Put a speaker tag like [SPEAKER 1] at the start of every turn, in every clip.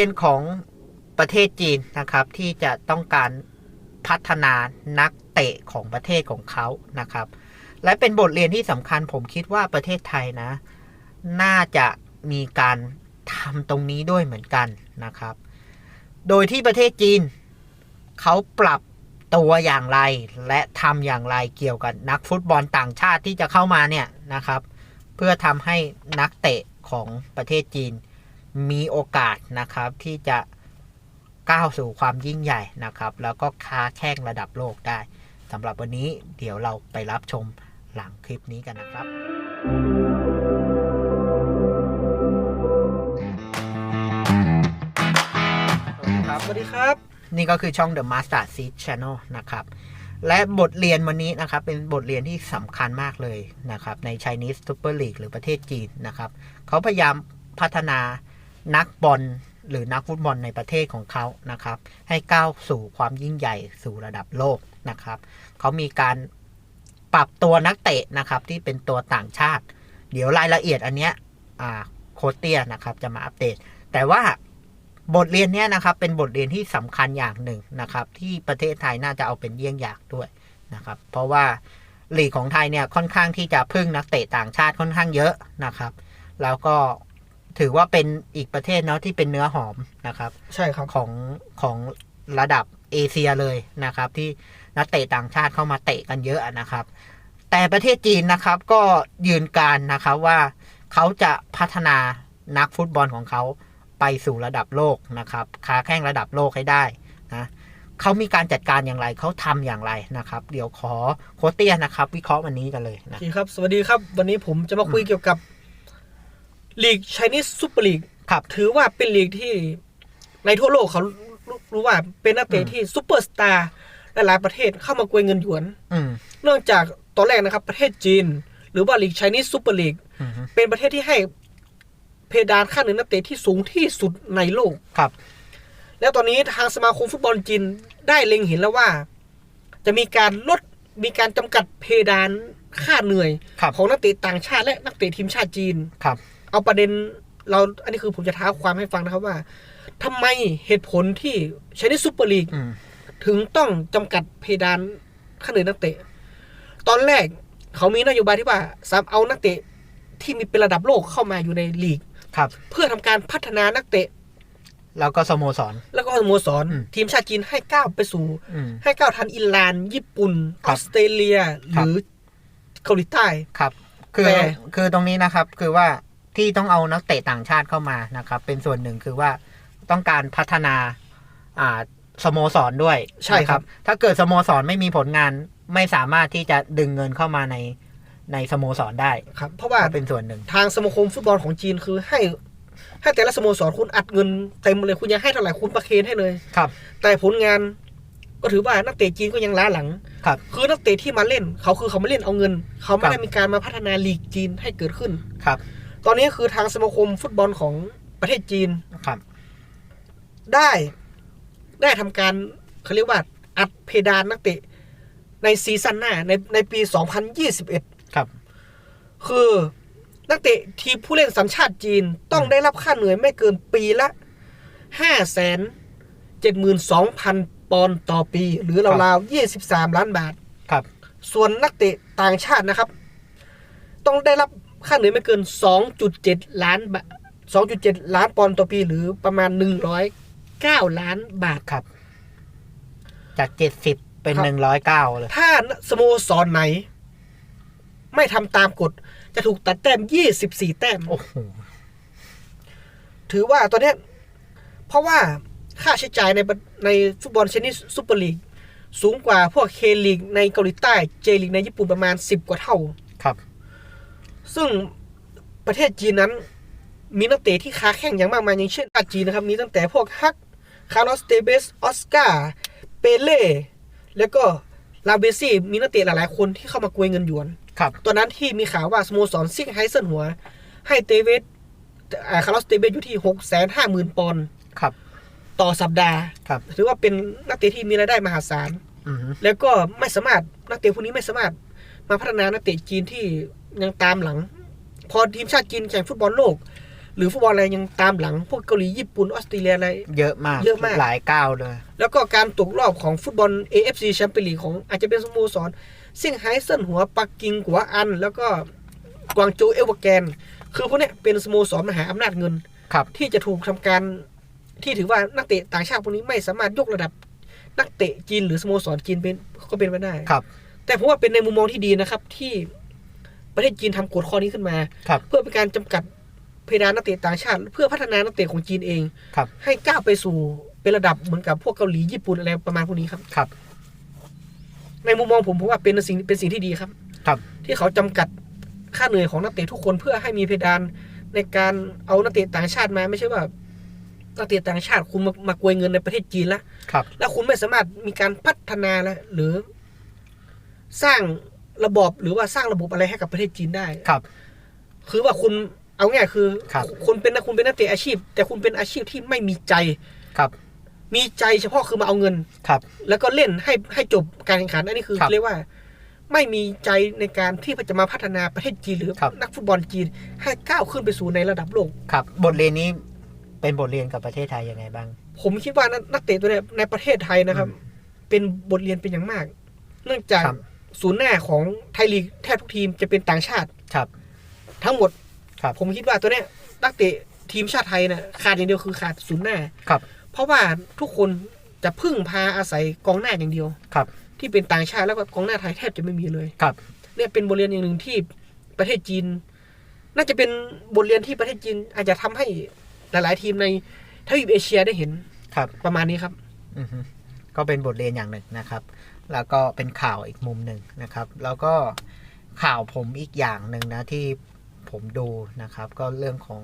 [SPEAKER 1] เป็นของประเทศจีนนะครับ ที่จะต้องการพัฒนานักเตะของประเทศของเขานะครับ และเป็นบทเรียนที่สำคัญผมคิดว่าประเทศไทยนะ น่าจะมีการทำตรงนี้ด้วยเหมือนกันนะครับ โดยที่ประเทศจีน เขาปรับตัวอย่างไรและทำอย่างไรเกี่ยวกับนักฟุตบอลต่างชาติที่จะเข้ามาเนี่ยนะครับ เพื่อทำให้นักเตะของประเทศจีน มีโอกาสนะครับที่จะก้าวสู่ความยิ่งใหญ่นะครับ แล้วก็ค้าแข่งระดับโลกได้สำหรับวันนี้เดี๋ยวเราไปรับชมหลังคลิปนี้กันนะครับ
[SPEAKER 2] ครับสวัสดีครับ
[SPEAKER 1] นี่ก็คือช่อง The Master Seed Channel นะครับ และบทเรียนวันนี้นะครับ เป็นบทเรียนที่สำคัญมากเลยนะครับ ใน Chinese Super League หรือประเทศจีนนะครับ เขาพยายามพัฒนา นักบอลหรือนักฟุตบอลในประเทศของเขานะครับ ให้ก้าวสู่ความยิ่งใหญ่สู่ระดับโลกนะครับ เขามีการปรับตัวนักเตะนะครับที่เป็นตัวต่างชาติ เดี๋ยวรายละเอียดอันเนี้ยโคเตียนะครับจะมาอัปเดต แต่ว่าบทเรียนเนี้ยนะครับเป็นบทเรียนที่สำคัญอย่างหนึ่งนะครับ ที่ประเทศไทยน่าจะเอาเป็นเยี่ยงอย่างด้วยนะครับ เพราะว่าลีกของไทยเนี่ยค่อนข้างที่จะพึ่งนักเตะต่างชาติค่อนข้างเยอะนะครับ แล้วก็ ถือว่าเป็นอีกประเทศเนาะที่เป็นเนื้อหอมนะครับ
[SPEAKER 2] ใช่ครับ
[SPEAKER 1] ของของระดับเอเชียเลยนะครับ ที่นักเตะต่างชาติเข้ามาเตะกันเยอะนะครับ แต่ประเทศจีนนะครับก็ยืนการนะครับว่าเขาจะพัฒนานักฟุตบอลของเขาไปสู่ระดับโลกนะครับค้าแข่งระดับโลกให้ได้นะเขามีการจัดการอย่างไรเขาทำอย่างไรนะครับ เดี๋ยวขอโคชเตียนะครับ วิเคราะห์วันนี้กันเลย
[SPEAKER 2] โอ
[SPEAKER 1] นะ
[SPEAKER 2] เคครับ สวัสดีครับ วันนี้ผมจะมาคุยเกี่ยวกับ ลีก Chinese Super League
[SPEAKER 1] ครับ
[SPEAKER 2] ถือว่าเป็นลีกที่ในทั่วโลกเขารู้รู้ว่าเป็นนักเตะ
[SPEAKER 1] อืม
[SPEAKER 2] ที่ซูเปอร์สตาร์หลายๆประเทศเข้ามากวยเงินหยวน
[SPEAKER 1] อืม
[SPEAKER 2] เนื่องจากตอนแรกนะครับ ประเทศจีน หรือว่าลีก Chinese Super League
[SPEAKER 1] อืม
[SPEAKER 2] เป็นประเทศที่ให้เพดานค่าเงินนักเตะที่สูงที่สุดในโลก
[SPEAKER 1] ครับ
[SPEAKER 2] แล้วตอนนี้ทางสมาคมฟุตบอลจีนได้เล็งเห็นแล้วว่า จะมีการลดมีการจำกัดเพดานค่าเหนื่อย
[SPEAKER 1] ครับ
[SPEAKER 2] ของนักเตะต่างชาติและนักเตะทีมชาติจีน
[SPEAKER 1] ครับ
[SPEAKER 2] เอาประเด็นเราอันนี้คือผมจะท้าความให้ฟังนะครับว่าทำไมเหตุผลที่ชนิดซูเปอร์ลีก
[SPEAKER 1] อืม
[SPEAKER 2] ถึงต้องจำกัดเพดานค่าเหนื่อยนักเตะ ตอนแรกเขามีนโยบายที่ว่าสามเอานักเตะที่มีเป็นระดับโลกเข้ามาอยู่ในลีก
[SPEAKER 1] ครับ
[SPEAKER 2] เพื่อทำการพัฒนานักเตะ
[SPEAKER 1] แล้วก็สโมสร
[SPEAKER 2] แล้วก็สโมสร
[SPEAKER 1] อืม
[SPEAKER 2] ทีมชาติจีนให้ก้าวไปสู่
[SPEAKER 1] อืม
[SPEAKER 2] ให้ก้าวทันอิหร่าน ญี่ปุ่น
[SPEAKER 1] ค
[SPEAKER 2] อ
[SPEAKER 1] รับ
[SPEAKER 2] อสเตรเลียห
[SPEAKER 1] ครับ
[SPEAKER 2] รือเกาหลีใต้
[SPEAKER 1] ครับ คือ
[SPEAKER 2] แต่
[SPEAKER 1] คือตรงนี้นะครับ คือว่า ที่ต้องเอานักเตะต่างชาติเข้ามานะครับ เป็นส่วนหนึ่งคือว่าต้องการพัฒนาอ่าสโมสรด้วย
[SPEAKER 2] ใช่ครับ
[SPEAKER 1] นะถ้าเกิดสโมสรไม่มีผลงานไม่สามารถที่จะดึงเงินเข้ามาในในสโมสรได้
[SPEAKER 2] ครับ เพราะว่า
[SPEAKER 1] ก็เป็นส่วนหนึ่ง
[SPEAKER 2] ทางสมาคมฟุตบอลของจีนคือให้ให้แต่ละสโมสรคุณอัดเงินเต็มเลยคุณอยากให้เท่าไหร่คุณประเคนให้เลย
[SPEAKER 1] ครับ
[SPEAKER 2] แต่ผลงานก็ถือว่านักเตะจีนก็ยังล้าหลัง
[SPEAKER 1] ครับ
[SPEAKER 2] คือนักเตะที่มาเล่น เขาคือเขามาเล่นเอาเงิน เขาไม่
[SPEAKER 1] ครับ
[SPEAKER 2] ได้มีการมาพัฒนาลีกจีนให้เกิดขึ้น
[SPEAKER 1] ครับ
[SPEAKER 2] ตอนนี้คือทางสมาคมฟุตบอลของประเทศจีน
[SPEAKER 1] ครับ
[SPEAKER 2] ได้ได้ทำการเขาเรียกว่าอัดเพดานนักเตะ ในซีซั่นหน้าในในปี 2021
[SPEAKER 1] ครับ
[SPEAKER 2] คือนักเตะทีมผู้เล่นสัญชาติจีนต้องได้รับค่าเหนื่อยไม่เกินปีละห้าแสนเจ็ดหมื่นสองพันปอนด์ต่อปี หรือราวๆยี่สิบสามล้านบาท
[SPEAKER 1] ครับ
[SPEAKER 2] ส่วนนักเตะต่างชาตินะครับ ต้องได้รับ ค่าเหนื่อยไม่เกินสองจุดเจ็ดล้านบาทสองจุดเจ็ดล้านปอนด์ต่อปีหรือประมาณหนึ่งร้อยเก้าล้านบาท
[SPEAKER 1] ครับ จากเจ็ดสิบเป็น
[SPEAKER 2] ครับ
[SPEAKER 1] หนึ่งร้อยเก้าเลย
[SPEAKER 2] ถ้าสโมสรไหน ไม่ทำตามกฎ จะถูกตัดแต้มยี่สิบสี่แต้ม
[SPEAKER 1] โอ้โห
[SPEAKER 2] ถือว่าตอนเนี้ยเพราะว่าค่าใช้จ่ายในประในฟุตบอลชนิดซูเปอร์ลีกสูงกว่าพวกเคลีกในเกาหลีใต้ เจลีกในญี่ปุ่นประมาณ 10 กว่าเท่า
[SPEAKER 1] ครับ
[SPEAKER 2] ซึ่งประเทศจีนนั้น มีนักเตะที่ค้าแข่งอย่างมากมายอย่างเช่นชาติจีนนะครับ มีตั้งแต่พวกฮัก คาร์ลอสเตเบส ออสการ์ เปเล่ แล้วก็ลาเบซี่ มีนักเตะหลายๆ คนที่เข้ามากวยเงินหยวน
[SPEAKER 1] ครับ
[SPEAKER 2] ตอนนั้นที่มีข่าวว่าสโมสรซิกไฮเซนหัว ให้เตเวสอ่าคาร์ลอสเตเวสอยู่ที่หกแสนห้าหมื่นปอนด์
[SPEAKER 1] ครับ
[SPEAKER 2] ต่อสัปดาห์
[SPEAKER 1] ครับ
[SPEAKER 2] ถือว่าเป็นนักเตะที่มีรายได้มหาศาล
[SPEAKER 1] อืม
[SPEAKER 2] แล้วก็ไม่สามารถนักเตะพวกนี้ไม่สามารถ มาพัฒนานักเตะจีนที่ยังตามหลัง พอทีมชาติจีนแข่งฟุตบอลโลก หรือฟุตบอลอะไรยังตามหลัง พวกเกาหลีญี่ปุ่นออสเตรเลียอะไร
[SPEAKER 1] เยอะมาก
[SPEAKER 2] เยอะมาก
[SPEAKER 1] หลายก้าวเลย
[SPEAKER 2] แล้วก็การตกรอบของฟุตบอล AFC แชมเปี้ยนลีกของอาจจะเป็นสโมสรเซี่ยงไฮ้เซินหัวปักกิ่งกัวอัน แล้วก็กวางโจวเอเวอร์แกน คือพวกเนี้ยเป็นสโมสรมหาอำนาจเงิน
[SPEAKER 1] ครับ
[SPEAKER 2] ที่จะถูกทำการที่ถือว่านักเตะต่างชาติพวกนี้ไม่สามารถยกระดับนักเตะจีนหรือสโมสรจีนเป็นก็เป็นไปได้
[SPEAKER 1] ครับ
[SPEAKER 2] แต่ผมว่าเป็นในมุมมองที่ดีนะครับ ที่ประเทศจีนทำกฎข้อนี้ขึ้นมา
[SPEAKER 1] ครับ
[SPEAKER 2] เพื่อเป็นการจำกัดเพดานนักเตะต่างชาติ เพื่อพัฒนานักเตะของจีนเอง
[SPEAKER 1] ครับ
[SPEAKER 2] ให้ก้าวไปสู่เป็นระดับเหมือนกับพวกเกาหลีญี่ปุ่นอะไรประมาณพวกนี้ครับ
[SPEAKER 1] ครับ
[SPEAKER 2] ในมุมมองผมผมว่าเป็นสิ่งเป็นสิ่งที่ดีครับ
[SPEAKER 1] ครับ
[SPEAKER 2] ที่เขาจำกัดค่าเหนื่อยของนักเตะทุกคนเพื่อให้มีเพดานในการเอานักเตะต่างชาติมาไม่ใช่ว่านักเตะต่างชาติคุณมามากวยเงินในประเทศจีนแล้ว
[SPEAKER 1] ครับ
[SPEAKER 2] แล้วคุณไม่สามารถมีการพัฒนาและหรือ สร้างระบบหรือว่าสร้างระบบอะไรให้กับประเทศจีนได้
[SPEAKER 1] ครับ
[SPEAKER 2] คือว่าคุณเอาง่ายคือ
[SPEAKER 1] ครับ
[SPEAKER 2] คุณเป็นนักคุณเป็นนักเตะอาชีพ แต่คุณเป็นอาชีพที่ไม่มีใจ
[SPEAKER 1] ครับ
[SPEAKER 2] มีใจเฉพาะคือมาเอาเงิน
[SPEAKER 1] ครับ
[SPEAKER 2] แล้วก็เล่นให้ให้จบการแข่งขันอันนี้คือ
[SPEAKER 1] ครับ
[SPEAKER 2] เรียกว่า ไม่มีใจในการที่จะมาพัฒนาประเทศจีนหรือ
[SPEAKER 1] ครับ
[SPEAKER 2] นักฟุตบอลจีนให้ก้าวขึ้นไปสู่ในระดับโลก
[SPEAKER 1] ครับ บทเรียนนี้เป็นบทเรียนกับประเทศไทยยังไงบ้าง
[SPEAKER 2] ผมคิดว่านักนักเตะตัวเนี้ยในประเทศไทยนะครับ เป็นบทเรียนเป็นอย่างมาก เนื่องจาก
[SPEAKER 1] ครับ
[SPEAKER 2] ศูนย์หน้าของไทยลีกแทบทุกทีมจะเป็นต่างชาติ
[SPEAKER 1] ครับ
[SPEAKER 2] ทั้งหมด
[SPEAKER 1] ครับ
[SPEAKER 2] ผมคิดว่าตัวเนี้ยนักเตะทีมชาติไทยนะขาดอย่างเดียวคือขาดศูนย์หน้า
[SPEAKER 1] ครับ
[SPEAKER 2] เพราะว่าทุกคนจะพึ่งพาอาศัยกองหน้าอย่างเดียว
[SPEAKER 1] ครับ
[SPEAKER 2] ที่เป็นต่างชาติแล้วก็กองหน้าไทยแทบจะไม่มีเลย
[SPEAKER 1] ครับ
[SPEAKER 2] เนี่ยเป็นบทเรียนอย่างหนึ่งที่ประเทศจีน น่าจะเป็นบทเรียนที่ประเทศจีน อาจจะทำให้หลาย ๆ ทีมในทวีปเอเชียได้เห็น
[SPEAKER 1] ครับ
[SPEAKER 2] ประมาณนี้ครับ
[SPEAKER 1] อือฮึก็เป็นบทเรียนอย่างหนึ่งนะครับ แล้วก็เป็นข่าวอีกมุมหนึ่งนะครับ แล้วก็ข่าวผมอีกอย่างหนึ่งนะที่ผมดูนะครับ ก็เรื่องของ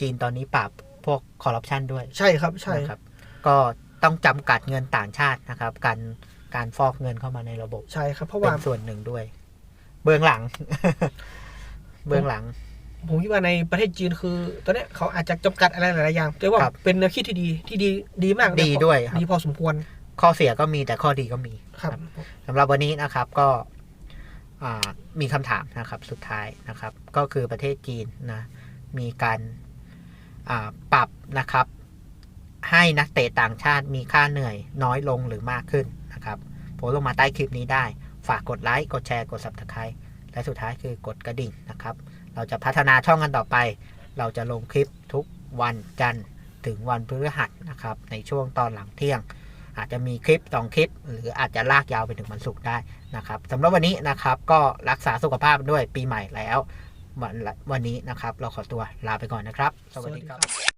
[SPEAKER 1] จีนตอนนี้ปราบพวกคอร์รัปชันด้วย
[SPEAKER 2] ใช่ครับใช่
[SPEAKER 1] นะครับ ก็ต้องจำกัดเงินต่างชาตินะครับ การการฟอกเงินเข้ามาในระบบ
[SPEAKER 2] ใช่ครับเพราะ
[SPEAKER 1] เป็
[SPEAKER 2] ว่าน
[SPEAKER 1] ส่วนหนึ่งด้วย เบื้องหลัง เบื้องหลัง
[SPEAKER 2] ผมคิดว่าในประเทศจีนคือ ตอนเนี้ยเขาอาจจะจำกัดอะไรหลายๆอย่างแต่ว่า
[SPEAKER 1] ครับ
[SPEAKER 2] เป็นแนวคิดที่ดีที่ดีดีมากนะ
[SPEAKER 1] ดีด้วยครับ
[SPEAKER 2] ดีพอสมควร
[SPEAKER 1] ข้อเสียก็มีแต่ข้อดีก็มี
[SPEAKER 2] ครับ
[SPEAKER 1] สำหรับวันนี้นะครับก็อ่ามีคำถามนะครับสุดท้ายนะครับ ก็คือประเทศจีนนะมีการอ่าปรับนะครับ ให้นักเตะต่างชาติมีค่าเหนื่อยน้อยลงหรือมากขึ้นนะครับโพสต์ลงมาใต้คลิปนี้ได้ ฝากกดไลค์ กดแชร์ กด subscribe และสุดท้ายคือกดกระดิ่งนะครับ เราจะพัฒนาช่องกันต่อไป เราจะลงคลิปทุกวันจันทร์ถึงวันพฤหัสนะครับ ในช่วงตอนหลังเที่ยง อาจจะมีคลิปสองคลิป หรืออาจจะลากยาวไปถึงวันศุกร์ได้นะครับสำหรับวันนี้นะครับก็รักษาสุขภาพด้วยปีใหม่แล้ววันวันนี้นะครับ เราขอตัวลาไปก่อนนะครับ สวัสดีครับ